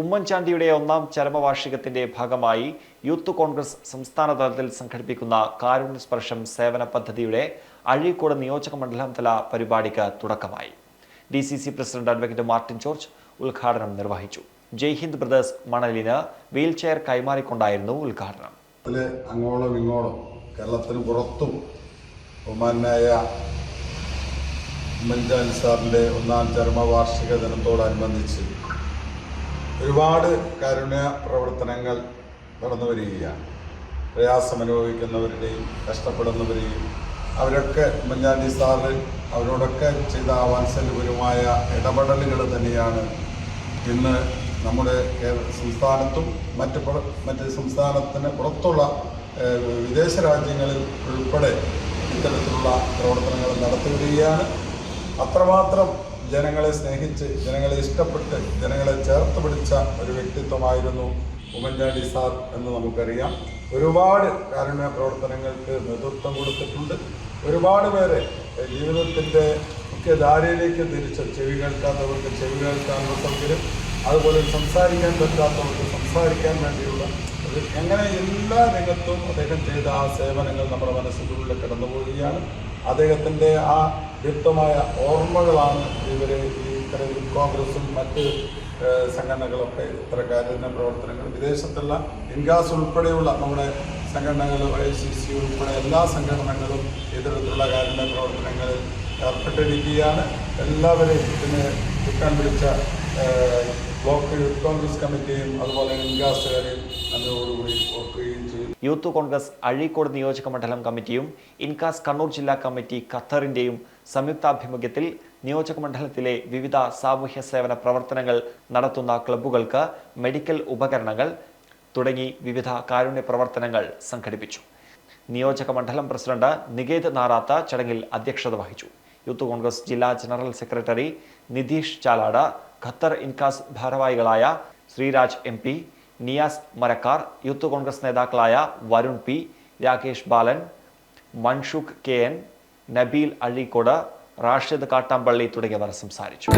ഉമ്മൻചാണ്ടിയുടെ ഒന്നാം ചരമവാർഷികത്തിന്റെ ഭാഗമായി യൂത്ത് കോൺഗ്രസ് സംസ്ഥാന തലത്തിൽ സംഘടിപ്പിക്കുന്ന കാരുണ്യ സ്പർശം സേവന പദ്ധതിയുടെ അഴീക്കോട് നിയോജക മണ്ഡലം തല പരിപാടിക്ക് തുടക്കമായി. D C C president advocate Martin George ഉദ്ഘാടനം നിർവഹിച്ചു. ജയ്ഹിന്ദ് ബ്രദേഴ്സ് മണലിന് വീൽ ചെയർ കൈമാറിക്കൊണ്ടായിരുന്നു ഉദ്ഘാടനം. അങ്ങോളം ഇങ്ങോളം കേരളത്തിന് പുറത്തും ബഹുമാനായ ഉമ്മൻചാണ്ടി സാറിന്റെ ഒന്നാം ചരമവാർഷിക ദിനത്തോടനുബന്ധിച്ച് ഒരുപാട് കാരുണ്യ പ്രവർത്തനങ്ങൾ നടന്നു വരികയാണ്. പ്രയാസം അനുഭവിക്കുന്നവരുടെയും കഷ്ടപ്പെടുന്നവരെയും അവരൊക്കെ ഉമ്മൻചാണ്ടി സാറ് അവരോടൊക്കെ ചെയ്ത വാത്സല്യപരമായ ഇടപെടലുകൾ തന്നെയാണ് ഇന്ന് നമ്മുടെ സംസ്ഥാനത്തും മറ്റ് മറ്റ് സംസ്ഥാനത്തിന് പുറത്തുള്ള വിദേശ രാജ്യങ്ങളിൽ ഉൾപ്പെടെ ഇത്തരത്തിലുള്ള പ്രവർത്തനങ്ങൾ നടത്തുകയാണ് അത്രമാത്രം ജനങ്ങളെ സ്നേഹിച്ച് ജനങ്ങളെ ഇഷ്ടപ്പെട്ട് ജനങ്ങളെ ചേർത്ത് പിടിച്ച ഒരു വ്യക്തിത്വമായിരുന്നു ഉമ്മൻചാണ്ടി സാർ എന്ന് നമുക്കറിയാം. ഒരുപാട് കാരുണ്യ പ്രവർത്തനങ്ങൾക്ക് നേതൃത്വം കൊടുത്തിട്ടുണ്ട്. ഒരുപാട് പേരെ ജീവിതത്തിന്റെ മുഖ്യധാരയിലേക്ക് തിരിച്ച് ചെവി കേൾക്കാത്തവർക്ക് ചെവി കേൾക്കാനുള്ള അതുപോലെ സംസാരിക്കാൻ പറ്റാത്തവർക്ക് സംസാരിക്കാൻ വേണ്ടിയുള്ള ഒരു അങ്ങനെ എല്ലാ രംഗത്തും അദ്ദേഹം ചെയ്ത ആ സേവനങ്ങൾ നമ്മുടെ മനസ്സിനുള്ളിൽ കിടന്നുപോവുകയാണ്. അദ്ദേഹത്തിന്റെ ആ വ്യക്തമായ ഓർമ്മകളാണ് ഇവരെ ഈ ഇത്തരം കോൺഗ്രസും മറ്റ് സംഘടനകളൊക്കെ ഇത്ര കാര്യ പ്രവർത്തനങ്ങൾ വിദേശത്തുള്ള ഇൻഗാസ് ഉൾപ്പെടെയുള്ള നമ്മുടെ സംഘടനകൾ ഐ സി സി ഉൾപ്പെടെ എല്ലാ സംഘടനകളും ഇത്തരത്തിലുള്ള കാരുണ്യ പ്രവർത്തനങ്ങളിൽ ഏർപ്പെട്ടിരിക്കുകയാണ്. എല്ലാവരെയും ഇതിന് കിട്ടാൻ പിടിച്ച ബ്ലോക്ക് യൂത്ത് കോൺഗ്രസ് കമ്മിറ്റിയും അതുപോലെ ഇൻകാസുകാരെയും നന്ദിയോടുകൂടി ഓർക്കുകയും ചെയ്യും യൂത്ത് കോൺഗ്രസ് അഴീക്കോട് നിയോജക മണ്ഡലം കമ്മിറ്റിയും ഇൻകാസ് കണ്ണൂർ ജില്ലാ കമ്മിറ്റി ഖത്തറിന്റെയും സംയുക്താഭിമുഖ്യത്തിൽ നിയോജക മണ്ഡലത്തിലെ വിവിധ സാമൂഹ്യ സേവന പ്രവർത്തനങ്ങൾ നടത്തുന്ന ക്ലബ്ബുകൾക്ക് മെഡിക്കൽ ഉപകരണങ്ങൾ തുടങ്ങി വിവിധ കാരുണ്യ പ്രവർത്തനങ്ങൾ സംഘടിപ്പിച്ചു. നിയോജക മണ്ഡലം പ്രസിഡന്റ് നികേത് നാറാത്ത ചടങ്ങിൽ അധ്യക്ഷത വഹിച്ചു. യൂത്ത് കോൺഗ്രസ് ജില്ലാ general secretary Nitheesh Chalad Qatar INCAS ഭാരവാഹികളായ Sreeraj M P Niyas Marakkar youth Congress നേതാക്കളായ Varun P Rakesh Balan Manshukh K N Nabeel Azhikode Rashid Kattampally തുടങ്ങിയവർ സംസാരിച്ചു.